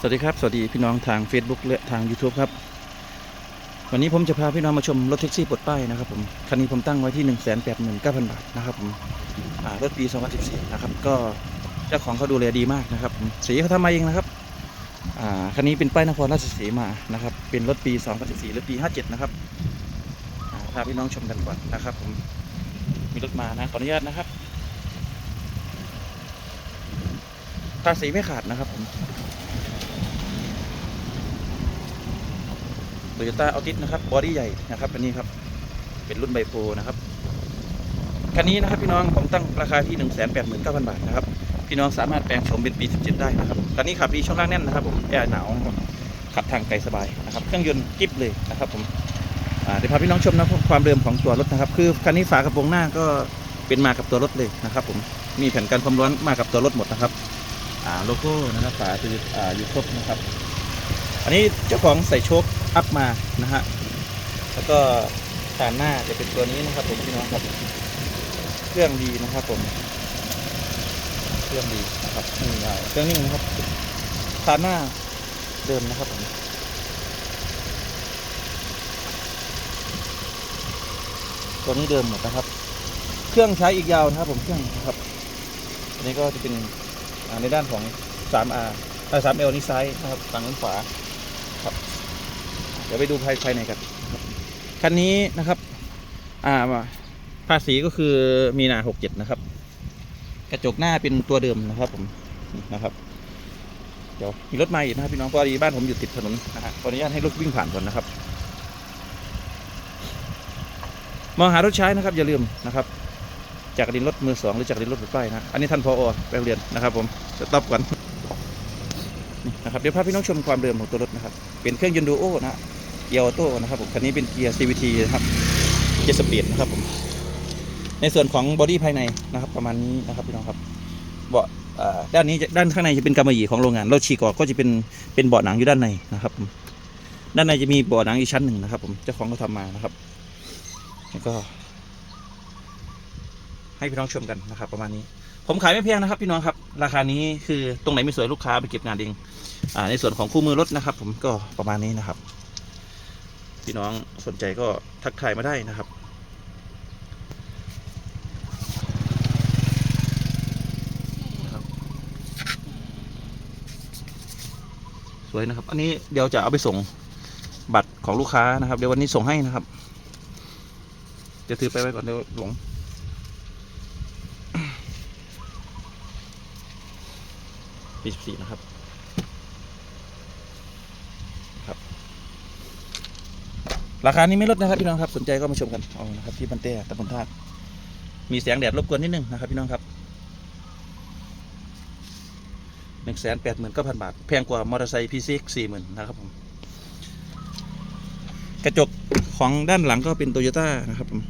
สวัสดีครับ สวัสดีพี่น้องทาง Facebook และทาง YouTube ครับ วันนี้ผมจะพาพี่น้องมาชมรถแท็กซี่ปลดป้ายนะครับผมคันนี้ผมตั้งไว้ที่ 1 8 9 0 0 0 บาทนะครับผมรถปี 2014 นะครับ ก็เจ้าของเขาดูแลดีมากนะครับ สีเขาทำมาเองนะครับคันนี้เป็นป้ายนครราชสีมานะครับ เป็นรถปี 2014 หรือปี 57 นะครับพาพี่น้องชมกันก่อนนะครับผมมีรถมานะขออนุญาตนะครับภาษีไม่ขาดนะครับผม โตโยต้าอัลติสนะครับบอดี้ใหญ่นะครับอันนี้ครับเป็นรุ่นไบโพนะครับคันนี้นะครับพี่น้องผมตั้งราคาที่ 1 8 9 0 0 0 บาทนะครับพี่น้องสามารถแปลงโฉมเป็นปี 17 ได้นะครับคันนี้ขับดีช่วงล่างแน่นนะครับผมแอร์หนาวนะครับขับทางไกลสบายนะครับเครื่องยนต์กิ๊บเลยนะครับผมเดี๋ยวพาพี่น้องชมนะความเดิมของตัวรถนะครับ คือคันนี้ฝากระโปรงหน้าก็เป็นมากับตัวรถเลยนะครับ ผมมีแผ่นกันความร้อนมากับตัวรถหมดนะครับโลโก้นะครับฝาคืออ่าอยู่ครบนะครับ อันนี้เจ้าของใส่โชค อัพมานะฮะแล้วก็ฐานหน้าจะเป็นตัวนี้นะครับผมพี่น้องครับ เครื่องดีนะครับผม เครื่องดีนะครับนี่เครื่องนิ่งนะครับฐานหน้าเดิมนะครับผมตัวนี้เดิมหมดนะครับ เครื่องใช้อีกยาวนะครับ ผมเครื่องนะครับอันนี้ก็จะเป็นในด้านของ 3R เอ่อ 3L นี่ซ้ายนะครับฝั่งนู้นขวาครับ เดี๋ยวไปดูภายภายในกันคันนี้นะครับอ่าภาษีก็คือมีนาหกเจ็ดนะครับ กระจกหน้าเป็นตัวเดิมนะครับผมนะครับ เดี๋ยวมีรถมาอีกนะครับพี่น้องพอดีบ้านผมอยู่ติดถนนนะฮะขออนุญาตให้รถวิ่งผ่านก่อนนะครับมองหารถใช้นะครับ อย่าลืมนะครับ จากดินรถมือสองหรือจากดินรถรถไฟนะอันนี้ท่านพออไปเรียนนะครับ ผมจะตอบก่อนนี่นะครับเดี๋ยวพาพี่น้องชมความเดิมของตัวรถนะครับ เป็นเครื่องยนต์ดูโอนะ เกียร์ออโต้นะครับผมคันนี้เป็นเกียร์ CVT นะครับเกียร์สปีดนะครับผมในส่วนของบอดี้ภายในนะครับ ประมาณนี้นะครับพี่น้องครับเบาะด้านนี้ด้านข้างในจะเป็นกำมะหยี่ของโรงงานเราฉีกออกก็จะเป็นเป็นเบาะหนังอยู่ด้านในนะครับผมด้านในจะมีเบาะหนังอีกชั้นหนึ่งนะครับ ผมเจ้าของก็ทำมานะครับแล้วก็ ให้พี่น้องชมกันนะครับ ประมาณนี้ ผมขายไม่แพงนะครับ พี่น้องครับ ราคานี้คือตรงไหนไม่สวยลูกค้าไปเก็บงานเองอในส่วนของคู่มือรถนะครับ ผมก็ประมาณนี้นะครับ พี่น้องสนใจก็ทักทายมาได้นะครับนะครับ สวยนะครับ อันนี้เดี๋ยวจะเอาไปส่งบัตรของลูกค้านะครับ เดี๋ยววันนี้ส่งให้นะครับ จะถือไปไว้ก่อนเดี๋ยวหลงปีสิบสี่นะครับครับ ราคานี้ไม่ลดนะครับพี่น้องครับสนใจก็มาชมกันเอานะครับที่บันเต้ตำบลธาตุมีแสงแดดรบกวนนิดนึงนะครับพี่น้องครับหนึ่งแสนแปดหมื่นเก้าพันบาท แพงกว่ามอเตอร์ไซค์พีซีสี่หมื่นนะครับผมกระจกของด้านหลังก็เป็นโตโยต้านะครับผม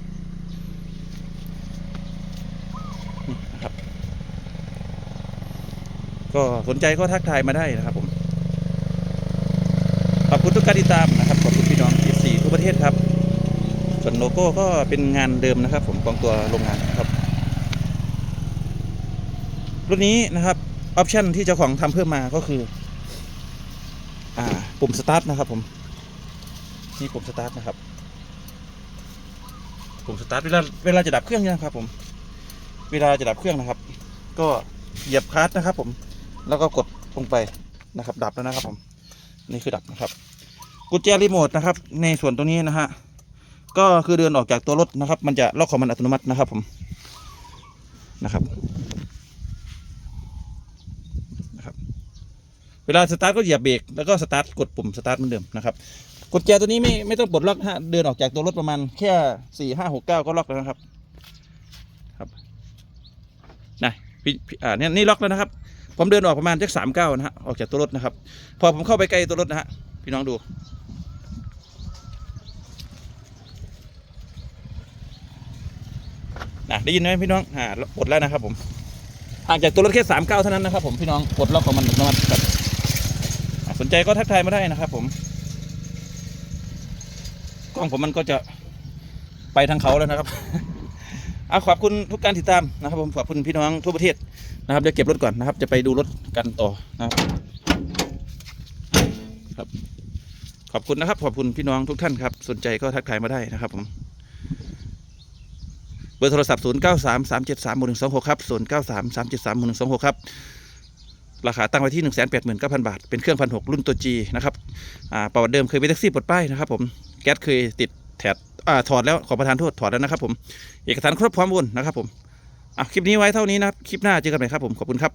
นะครับ ก็สนใจก็ทักทายมาได้นะครับผม ขอบคุณทุกการติดตามนะครับ ขอบคุณพี่น้อง ที่สี่ทุกประเทศครับ ส่วนโลโก้ก็เป็นงานเดิมนะครับ ผมของตัวโรงงานครับรุ่นนี้นะครับออปชันที่เจ้าของทำเพิ่มมาก็คือ อ่าปุ่มสตาร์ทนะครับ ผมนี่ปุ่มสตาร์ทนะครับปุ่มสตาร์ทเวลาเวลาจะดับเครื่องยนะครับ ผม เวลาจะดับเครื่องนะครับ ก็เหยียบคลัตช์นะครับ ผมแล้วก็กดลงไปนะครับ ดับแล้วนะครับ ผม นี่คือดับนะครับ กุญแจรีโมทนะครับ ในส่วนตรงนี้นะฮะก็คือเดินออกจากตัวรถนะครับ มันจะล็อกของมันอัตโนมัตินะครับผมนะครับนะครับ เวลาสตาร์ทก็เหยียบเบรกแล้วก็สตาร์ทกดปุ่มสตาร์ทเหมือนเดิมนะครับกุญแจตัวนี้ไม่ไม่ต้องปลดล็อกฮะเดินออกจากตัวรถประมาณแค่สี่ห้าหกเก้าก็ล็อกแล้วนะครับครับนะพี่พี่อ่าเนี่ยนี่ล็อกแล้วนะครับ ผมเดินออกประมาณสักสามเก้านะฮะออกจากตัวรถนะครับ พอผมเข้าไปใกล้ตัวรถนะฮะพี่น้องดู นะได้ยินไหมพี่น้องอ่าปลดแล้วนะครับ ผมห่างจากตัวรถแค่สามเก้าเท่านั้นนะครับ ผมพี่น้องปลดล็อกของมันอัตโนมัติครับสนใจก็ทักทายมาได้นะครับ ผมกล้องผมมันก็จะไปทางเขาแล้วนะครับเอาขอบคุณทุกการติดตามนะครับผมขอบคุณพี่น้องทั่วประเทศนะครับเดี๋ยวเก็บรถก่อนนะครับ จะไปดูรถกันต่อนะครับครับ ขอบคุณนะครับ ขอบคุณพี่น้องทุกท่านครับ สนใจก็ทักทายมาได้นะครับผม เบอร์โทรศัพท์ 0 9 3 3 7 3 1 2 6 ครับ 0 9 3 3 7 3 1 2 6 ครับ ราคาตั้งไว้ที่ 1 8 9 0 0 0 บาท เป็นเครื่องพันหกรุ่นตัว G นะครับ อ่าประวัติเดิมเคยเป็นแท็กซี่ปลดป้ายนะครับผม แก๊สเคยติดแถดอ่าถอดแล้ว ขอประทานโทษ ถอดแล้วนะครับผม เอกสารครบพร้อมบนนะครับผมอะคลิปนี้ไว้เท่านี้นะครับ คลิปหน้าเจอกันใหม่ครับผม ขอบคุณครับ